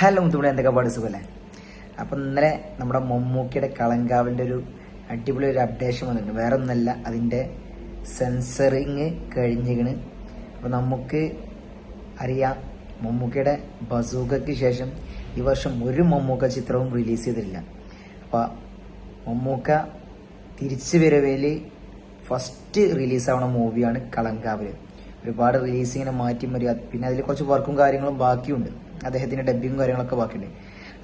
Hello മുത്തുവിടെ എന്തൊക്കെ പാട്? സുഖല്ലേ? അപ്പം ഇന്നലെ നമ്മുടെ മമ്മൂക്കിയുടെ കളങ്കാവിന്റെ ഒരു അടിപൊളി ഒരു അപ്ഡേഷൻ വന്നിട്ടുണ്ട്. വേറെ ഒന്നല്ല അതിന്റെ സെൻസറിങ് കഴിഞ്ഞിരിക്കണ്. അപ്പം നമുക്ക് അറിയാം മമ്മൂക്കയുടെ ബസൂക്കയ്ക്ക് ശേഷം ഈ വർഷം ഒരു മമ്മൂക്ക ചിത്രവും റിലീസ് ചെയ്തിട്ടില്ല. അപ്പോൾ മമ്മൂക്ക തിരിച്ചു വരവേൽ ഫസ്റ്റ് റിലീസാവണ മൂവിയാണ് കളങ്കാവിൽ ഒരുപാട് റിലീസ് ഇങ്ങനെ മാറ്റി മരി പിന്നെ അതിൽ കുറച്ച് വർക്കും കാര്യങ്ങളും ബാക്കിയുണ്ട്. അദ്ദേഹത്തിന്റെ ഡബ്ബിങ്ങും കാര്യങ്ങളൊക്കെ ബാക്കിയുണ്ട്.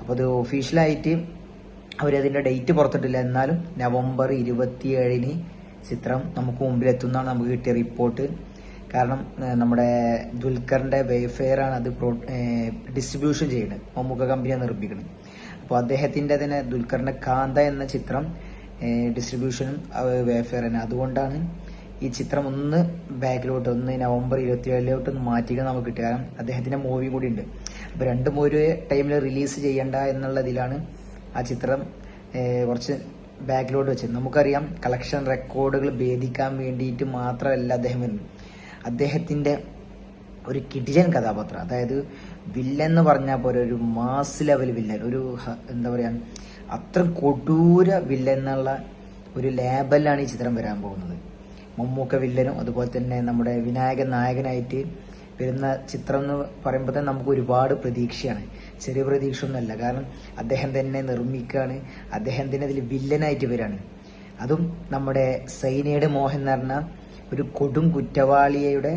അപ്പോൾ അത് ഒഫീഷ്യലായിട്ട് അവരതിന്റെ ഡേറ്റ് പുറത്തിട്ടില്ല. എന്നാലും നവംബർ ഇരുപത്തിയേഴിന് ചിത്രം നമുക്ക് മുമ്പിൽ എന്നാണ് നമുക്ക് കിട്ടിയ റിപ്പോർട്ട് കാരണം നമ്മുടെ ദുൽഖറിന്റെ വെയ്ഫെയർ ആണ് അത് പ്രോ ഡിസ്ട്രിബ്യൂഷൻ ചെയ്യുന്നത്. മമ്മൂക്ക കമ്പനിയാണ് നിർമ്മിക്കുന്നത്. അപ്പോൾ അദ്ദേഹത്തിന്റെ തന്നെ ദുൽഖറിന്റെ കാന്ത എന്ന ചിത്രം ഡിസ്ട്രിബ്യൂഷനും വെയ്ഫെയർ തന്നെ. അതുകൊണ്ടാണ് ഈ ചിത്രം ഒന്ന് ബാക്കിലോട്ട് ഒന്ന് നവംബർ ഇരുപത്തിയേഴിലോട്ട് ഒന്ന് മാറ്റിക്കാൻ നമുക്ക് കിട്ടുക. കാരണം അദ്ദേഹത്തിന്റെ മൂവി കൂടി ഉണ്ട്. അപ്പൊ രണ്ടും മൂവി ടൈമിൽ റിലീസ് ചെയ്യണ്ട എന്നുള്ളതിലാണ് ആ ചിത്രം കുറച്ച് ബാക്കിലോട്ട് വെച്ചത്. നമുക്കറിയാം കളക്ഷൻ റെക്കോർഡുകൾ ഭേദിക്കാൻ വേണ്ടിയിട്ട് മാത്രമല്ല അദ്ദേഹം വരുന്നത്. അദ്ദേഹത്തിന്റെ ഒരു കിടിലൻ കഥാപാത്രം. അതായത് വില്ലൻ എന്ന് പറഞ്ഞാൽ പോലെ ഒരു മാസ് ലെവൽ വില്ലൻ ഒരു എന്താ പറയാ അത്ര കൊടൂര വില്ലൻ എന്നുള്ള ഒരു ലേബലിലാണ് ഈ ചിത്രം വരാൻ പോകുന്നത്. മമ്മൂക്ക വില്ലനും അതുപോലെ തന്നെ നമ്മുടെ വിനായകൻ നായകനായിട്ട് വരുന്ന ചിത്രം എന്ന് പറയുമ്പോൾ തന്നെ നമുക്ക് ഒരുപാട് പ്രതീക്ഷയാണ്. ചെറിയ പ്രതീക്ഷ ഒന്നുമല്ല കാരണം അദ്ദേഹം തന്നെ നിർമ്മിക്കുകയാണ്. അദ്ദേഹം തന്നെ അതിൽ വില്ലനായിട്ട് വരാണ് അതും നമ്മുടെ സൈനയുടെ മോഹൻ എന്ന് പറഞ്ഞ ഒരു കൊടും കുറ്റവാളിയുടെ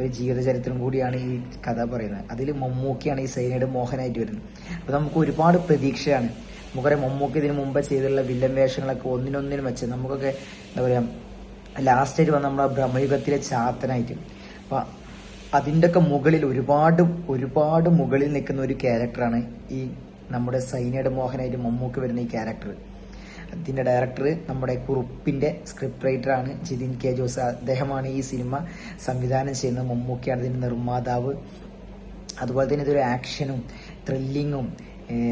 ഒരു ജീവിതചരിത്രം കൂടിയാണ് ഈ കഥ പറയുന്നത്. അതിൽ മമ്മൂക്കിയാണ് ഈ സൈനയുടെ മോഹനായിട്ട് വരുന്നത്. അപ്പൊ നമുക്ക് ഒരുപാട് പ്രതീക്ഷയാണ്. നമുക്കറിയാം മമ്മൂക്കി ഇതിനു മുമ്പ് ചെയ്തിട്ടുള്ള വില്ലൻ വേഷങ്ങളൊക്കെ ഒന്നിനൊന്നിനും വെച്ച് നമുക്കൊക്കെ എന്താ പറയാ ലാസ്റ്റ് വന്ന നമ്മളെ ബ്രഹ്മയുഗത്തിലെ ചാത്തനായിട്ട്. അപ്പൊ അതിന്റെയൊക്കെ മുകളിൽ ഒരുപാട് ഒരുപാട് മുകളിൽ നിൽക്കുന്ന ഒരു ക്യാരക്ടറാണ് ഈ നമ്മുടെ സൈനയുടെ മോഹനായിട്ട് മമ്മൂക്ക് വരുന്ന ഈ ക്യാരക്ടർ അതിന്റെ ഡയറക്ടർ നമ്മുടെ കുറുപ്പിന്റെ സ്ക്രിപ്റ്റ് റൈറ്റർ ആണ് ജിതിൻ കെ ജോസ്. അദ്ദേഹമാണ് ഈ സിനിമ സംവിധാനം ചെയ്യുന്നത്. മമ്മൂക്കയാണ് ഇതിന്റെ നിർമ്മാതാവ്. അതുപോലെ തന്നെ ഇതൊരു ആക്ഷനും ത്രില്ലിങ്ങും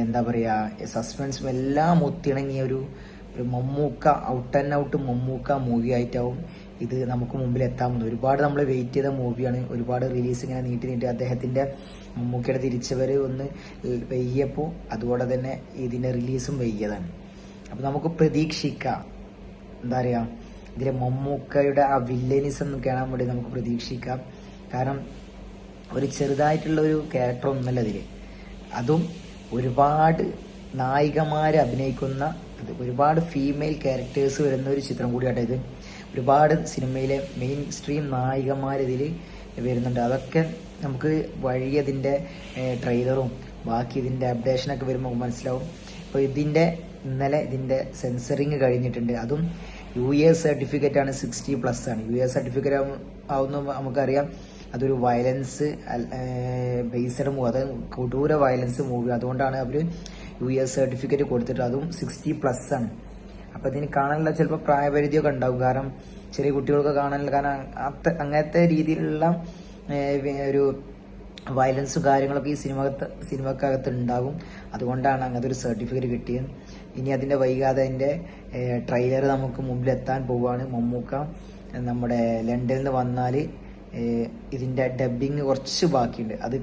എന്താ പറയുക സസ്പെൻസും എല്ലാം ഒത്തിണങ്ങിയ ഒരു Mammukka out and out Mammukka movie ആയിട്ടാവും ഇത് നമുക്ക് മുമ്പിൽ എത്താൻ പോകുന്നത് ഒരുപാട് നമ്മൾ വെയിറ്റ് ചെയ്ത മൂവിയാണ് ഒരുപാട് റിലീസ് ഇങ്ങനെ നീട്ടി നീട്ടി അദ്ദേഹത്തിന്റെ മമ്മൂക്കയുടെ തിരിച്ചുവരവ് ഒന്ന് വെയ്യപ്പോൾ അതുപോലെ തന്നെ ഇതിന്റെ റിലീസും വെയ്യതാണ് അപ്പൊ നമുക്ക് പ്രതീക്ഷിക്കാം. എന്താ പറയാ? ഇതിലെ മമ്മൂക്കയുടെ ആ വില്ലനിസം കാണാൻ വേണ്ടി നമുക്ക് പ്രതീക്ഷിക്കാം. കാരണം ഒരു ചെറുതായിട്ടുള്ള ഒരു ക്യാരക്ടർ ഒന്നല്ല ഇതിൽ അതും ഒരുപാട് നായികമാര് അഭിനയിക്കുന്ന ഇത് ഒരുപാട് ഫീമെയിൽ ക്യാരക്ടേഴ്സ് വരുന്ന ഒരു ചിത്രം കൂടിയാട്ടെ ഇത്. ഒരുപാട് സിനിമയിലെ മെയിൻ സ്ട്രീം നായികമാരിതിൽ വരുന്നുണ്ട്. അതൊക്കെ നമുക്ക് വഴി അതിന്റെ ട്രെയിലറും ബാക്കി ഇതിന്റെ അപ്ഡേഷനൊക്കെ വരുമ്പോൾ മനസ്സിലാവും. അപ്പോൾ ഇതിന്റെ ഇന്നലെ ഇതിന്റെ സെൻസറിങ് കഴിഞ്ഞിട്ടുണ്ട്. അതും യു എ സർട്ടിഫിക്കറ്റ് ആണ് സിക്സ്റ്റി പ്ലസ് ആണ്. യു എ സർട്ടിഫിക്കറ്റ് ആവുന്ന നമുക്കറിയാം. അതൊരു വയലൻസ് ബേസ്ഡ് മൂവ് അത് കൊടൂര വയലൻസ് മൂവി അതുകൊണ്ടാണ് അവർ യു എ സർട്ടിഫിക്കറ്റ് കൊടുത്തിട്ട് അതും സിക്സ്റ്റി പ്ലസ് ആണ്. അപ്പൊ ഇതിന് കാണാനുള്ള ചിലപ്പോൾ പ്രായപരിധിയൊക്കെ ഉണ്ടാവും. കാരണം ചെറിയ കുട്ടികൾക്ക് കാണാനുള്ള കാരണം അത്ര അങ്ങനത്തെ രീതിയിലുള്ള ഒരു വയലൻസും കാര്യങ്ങളൊക്കെ ഈ സിനിമകത്ത് സിനിമക്കകത്ത് ഉണ്ടാകും. അതുകൊണ്ടാണ് അങ്ങനത്തെ ഒരു സർട്ടിഫിക്കറ്റ് കിട്ടിയത്. ഇനി അതിന്റെ വൈകാതെ അതിന്റെ ട്രെയിലർ നമുക്ക് മുമ്പിൽ എത്താൻ പോവുകയാണ് മമ്മൂക്ക. നമ്മുടെ ലണ്ടനിൽ നിന്ന് വന്നാൽ ഇതിന്റെ ഡബിങ് കുറച്ച് ബാക്കിയുണ്ട്. അത്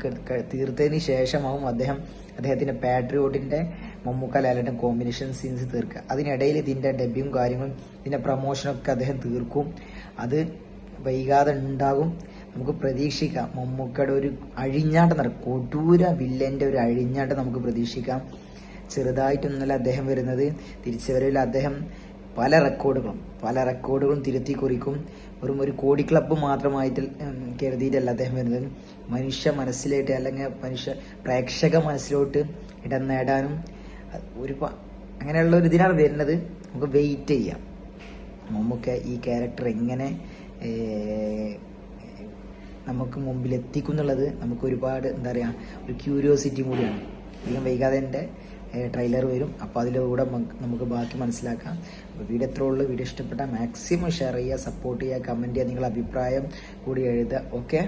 തീർത്തതിന് ശേഷമാവും അദ്ദേഹം അദ്ദേഹത്തിന്റെ പാട്രിയോട്ടിന്റെ മമ്മൂക്ക ലാലന്റെ കോമ്പിനേഷൻ സീൻസ് തീർക്കുക. അതിനിടയിൽ ഇതിന്റെ ഡബിങ്ങും കാര്യങ്ങളും ഇതിന്റെ പ്രൊമോഷനൊക്കെ അദ്ദേഹം തീർക്കും. അത് വൈകാതെ ഉണ്ടാകും. നമുക്ക് പ്രതീക്ഷിക്കാം. മമ്മൂക്കയുടെ ഒരു അഴിഞ്ഞാട്ടം നടക്കും. കൊടൂര വില്ലന്റെ ഒരു അഴിഞ്ഞാട്ടം നമുക്ക് പ്രതീക്ഷിക്കാം. ചെറുതായിട്ടൊന്നുമല്ല അദ്ദേഹം വരുന്നത്. തിരിച്ചുവരവിൽ അദ്ദേഹം പല റെക്കോർഡുകളും പല റെക്കോർഡുകളും തിരുത്തി കുറിക്കും. വെറും ഒരു കോടി ക്ലബ്ബ് മാത്രമായിട്ട് കരുതിയിട്ടല്ല അദ്ദേഹം വരുന്നത്. മനുഷ്യ മനസ്സിലായിട്ട് അല്ലെങ്കിൽ മനുഷ്യ പ്രേക്ഷക മനസ്സിലോട്ട് ഇടം നേടാനും ഒരു അങ്ങനെയുള്ള ഒരു ഇതിനാണ് വരുന്നത്. നമുക്ക് വെയിറ്റ് ചെയ്യാം. മമ്മൂക്ക ഈ ക്യാരക്ടർ എങ്ങനെ നമുക്ക് മുമ്പിൽ എത്തിക്കുന്നുള്ളത് നമുക്ക് ഒരുപാട് എന്താ പറയുക ഒരു ക്യൂരിയോസിറ്റി കൂടിയാണ്. അധികം വൈകാതെ എന്റെ ട്രെയിലർ വരും. അപ്പോൾ അതിലൂടെ നമുക്ക് ബാക്കി മനസ്സിലാക്കാം. അപ്പോൾ വീഡിയോ എത്ര ഉള്ളൂ. വീഡിയോ ഇഷ്ടപ്പെട്ടാൽ മാക്സിമം ഷെയർ ചെയ്യുക സപ്പോർട്ട് ചെയ്യുക കമന്റ് ചെയ്യുക നിങ്ങളുടെ അഭിപ്രായം കൂടി എഴുതുക. ഓക്കെ